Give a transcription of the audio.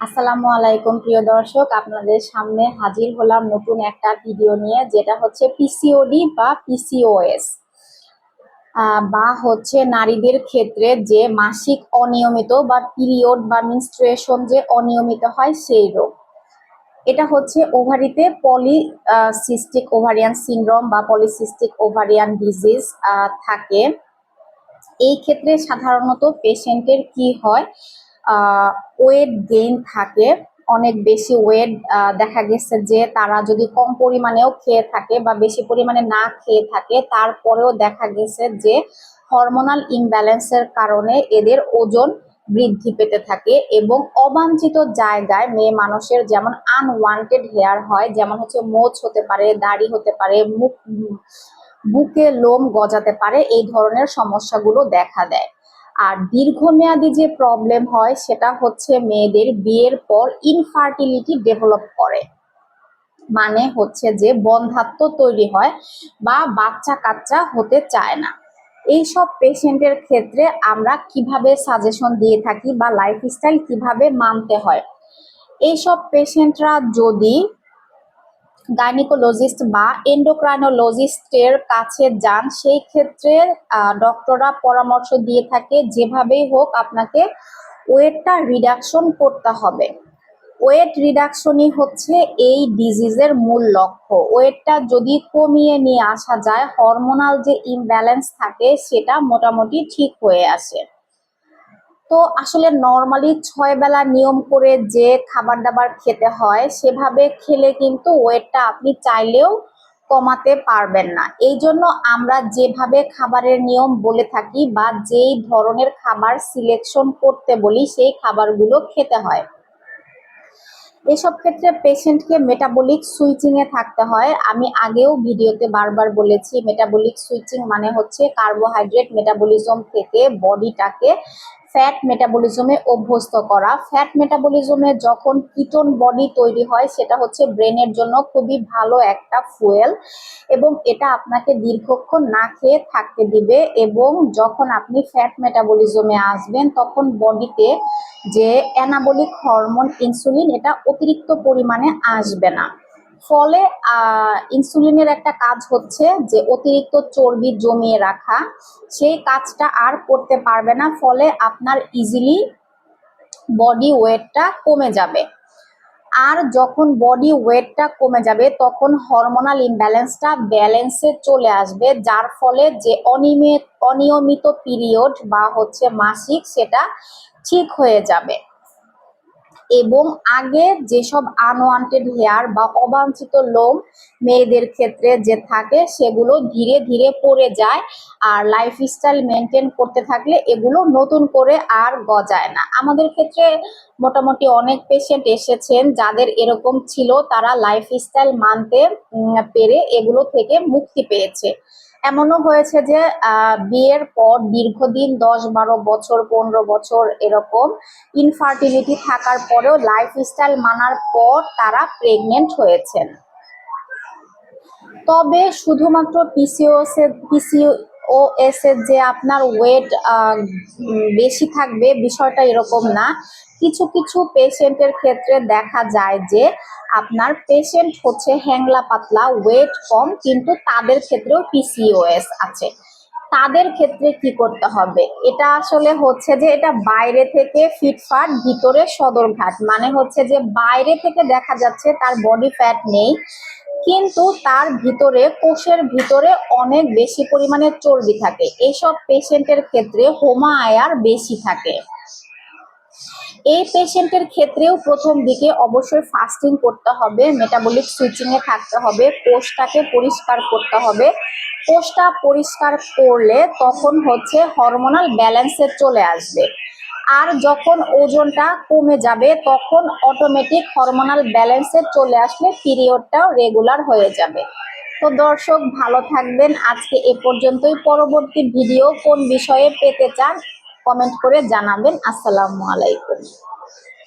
আসসালামু আলাইকুম, প্রিয় দর্শক। আপনাদের সামনে হাজির হলাম নতুন একটা ভিডিও নিয়ে, যেটা হচ্ছে পিসিওডি বা পিসিওএস বা হচ্ছে নারীদের ক্ষেত্রে যে মাসিক অনিয়মিত বা পিরিয়ড বা মিনস্ট্রুয়েশন যে অনিয়মিত হয়, সেই রোগ। এটা হচ্ছে ওভারিতে পলিসিস্টিক ওভারিয়ান সিনড্রোম বা পলিসিস্টিক ওভারিয়ান ডিজিজ থাকে। এই ক্ষেত্রে সাধারণত পেশেন্টের কি হয় ওয়েট গেইন থাকে, অনেক বেশি ওয়েট দেখা গেছে যে তারা যদি কম পরিমাণেও খেয়ে থাকে বা বেশি পরিমাণে না খেয়ে থাকে, তারপরেও দেখা গেছে যে হরমোনাল ইমব্যালেন্সের কারণে এদের ওজন বৃদ্ধি পেতে থাকে এবং অবাঞ্ছিত জায়গায় মেয়ে মানুষের যেমন আনওয়ান্টেড হেয়ার হয়, যেমন হচ্ছে মোচ হতে পারে, দাড়ি হতে পারে, মুখ বুকে লোম গজাতে পারে, এই ধরনের সমস্যাগুলো দেখা দেয়। আর দীর্ঘমেয়াদী যে প্রবলেম হয়, সেটা হচ্ছে মেয়েদের বিয়ের পর ইনফার্টিলিটি ডেভেলপ করে। মানে হচ্ছে যে বন্ধাত্ম তৈরি হয় বা বাচ্চা কাচ্চা হতে চায় না। এই সব পেশেন্টের ক্ষেত্রে আমরা কীভাবে সাজেশন দিয়ে থাকি বা লাইফস্টাইল কীভাবে মানতে হয়? এইসব পেশেন্টরা যদি গাইনিকোলজিস্ট বা এন্ডোক্রাইনোলজিস্টের কাছে যান, সেই ক্ষেত্রে ডক্টররা পরামর্শ দিয়ে থাকে, যেভাবেই হোক আপনাকে ওয়েটটা রিডাকশন করতে হবে। ওয়েট রিডাকশনই হচ্ছে এই ডিজিজের মূল লক্ষ্য। ওয়েটটা যদি কমিয়ে নিয়ে আসা যায়, হরমোনাল যে ইমব্যালেন্স থাকে, সেটা মোটামুটি ঠিক হয়ে আসে। তো আসলে নর্মালি ছয় বেলা নিয়ম করে যে খাবার দাবার খেতে হয়, সেভাবে খেলে কিন্তু ওয়েটটা আপনি চাইলেও কমাতে পারবেন না। এই জন্য আমরা যেভাবে খাবারের নিয়ম বলে থাকি বা যেই ধরনের খাবার সিলেকশন করতে বলি, সেই খাবারগুলো খেতে হয়। এসব ক্ষেত্রে পেশেন্টকে মেটাবলিক সুইচিংয়ে থাকতে হয়। আমি আগেও ভিডিওতে বারবার বলেছি মেটাবলিক সুইচিং মানে হচ্ছে কার্বোহাইড্রেট মেটাবলিজম থেকে বডিটাকে ফ্যাট মেটাবলিজমে অভ্যস্ত করা। ফ্যাট মেটাবলিজমে যখন কিটোন বডি তৈরি হয়, সেটা হচ্ছে ব্রেনের জন্য খুবই ভালো একটা ফুয়েল এবং এটা আপনাকে দীর্ঘক্ষণ না খেয়ে থাকতে দিবে এবং যখন আপনি ফ্যাট মেটাবলিজমে আসবেন, তখন বডিতে যে অ্যানাবলিক হরমোন ইনসুলিন এটা অতিরিক্ত পরিমাণে আসবে না। ফলে ইনসুলিনের একটা কাজ হচ্ছে যে অতিরিক্ত চর্বি জমিয়ে রাখা। সেই কাজটা আর করতে পারবে না, ফলে আপনার ইজিলি বডি ওয়েটটা কমে যাবে। আর যখন বডি ওয়েটটা কমে যাবে, তখন হরমোনাল ইমব্যালেন্সটা ব্যালেন্সে চলে আসবে, যার ফলে যে অনিয়মিত অনিয়মিত পিরিয়ড বা হচ্ছে মাসিক, সেটা ঠিক হয়ে যাবে। এবং আগে যেসব আনওয়ান্টেড হেয়ার বা অবাঞ্ছিত লোম মেয়েদের ক্ষেত্রে যে থাকে, সেগুলো ধীরে ধীরে পড়ে যায় আর লাইফস্টাইল মেনটেন করতে থাকলে এগুলো নতুন করে আর গজায় না। আমাদের ক্ষেত্রে মোটামুটি অনেক পেশেন্ট এসেছেন যাদের এরকম ছিল, তারা লাইফস্টাইল মানতে পেরে এগুলো থেকে মুক্তি পেয়েছে। এমনও হয়েছে যে বিয়ের পর দীর্ঘদিন, দশ, বারো বছর, পনেরো বছর এরকম ইনফার্টিলিটি থাকার পরেও লাইফস্টাইল মানার পর তারা প্রেগনেন্ট হয়েছেন। তবে শুধুমাত্র পিসিওএস পিসিও ও এস এর যে আপনার ওয়েট বেশি থাকবে বিষয়টা এরকম না। কিছু কিছু পেশেন্টের ক্ষেত্রে দেখা যায় যে আপনার পেশেন্ট হচ্ছে হ্যাংলা পাতলা ওয়েট কম, কিন্তু তাদের ক্ষেত্রেও পিসিওএস আছে। তাদের ক্ষেত্রে কি করতে হবে? এটা আসলে হচ্ছে যে এটা বাইরে থেকে ফিটফাট ভিতরে সদরঘাট। মানে হচ্ছে যে বাইরে থেকে দেখা যাচ্ছে তার বডি ফ্যাট নেই, কিন্তু তার ভিতরে, কোষের ভিতরে অনেক বেশি পরিমাণে চর্বি থাকে। এইসব পেশেন্টের ক্ষেত্রে হোমা আয়ার বেশি থাকে। এই পেশেন্টের ক্ষেত্রেও প্রথম দিকে অবশ্যই ফাস্টিং করতে হবে মেটাবলিক সুইচিংয়ে থাকতে হবে, কোষটাকে পরিষ্কার করতে হবে। কোষটা পরিষ্কার করলে তখন হচ্ছে হরমোনাল ব্যালেন্সে চলে আসবে। আর যখন ওজনটা কমে যাবে, তখন অটোমেটিক হরমোনাল ব্যালেন্সে চলে আসলে পিরিয়ডটাও রেগুলার হয়ে যাবে। তো দর্শক, ভালো থাকবেন। আজকে এ পর্যন্তই। পরবর্তী ভিডিও কোন বিষয়ে পেতে চান কমেন্ট করে জানাবেন। আসসালামু আলাইকুম।